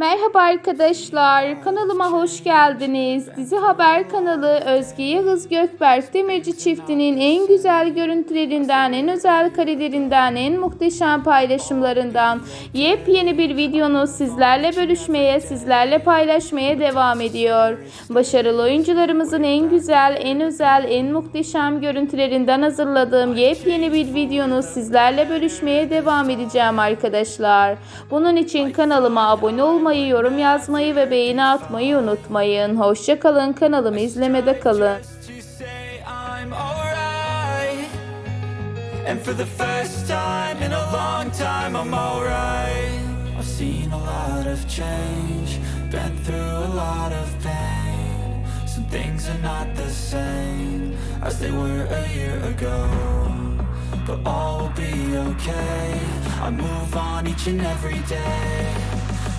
Merhaba arkadaşlar, kanalıma hoş geldiniz. Dizi Haber kanalı Özge Yağız Gökberk Demirci çiftinin en güzel görüntülerinden, en özel karelerinden, en muhteşem paylaşımlarından yepyeni bir videonu sizlerle bölüşmeye, sizlerle paylaşmaya devam ediyor. Başarılı oyuncularımızın en güzel, en özel, en muhteşem görüntülerinden hazırladığım yepyeni bir videonu sizlerle bölüşmeye devam edeceğim arkadaşlar. Bunun için kanalıma abone olmayı, yorum yazmayı ve beğeni atmayı unutmayın. Hoşça kalın, kanalımı izlemede kalın. And for the first time in a long time, I'm alright. I've seen a lot of change, been through a lot of pain. Some things are not the same as they were a year ago. But all will be okay. I move on each and every day.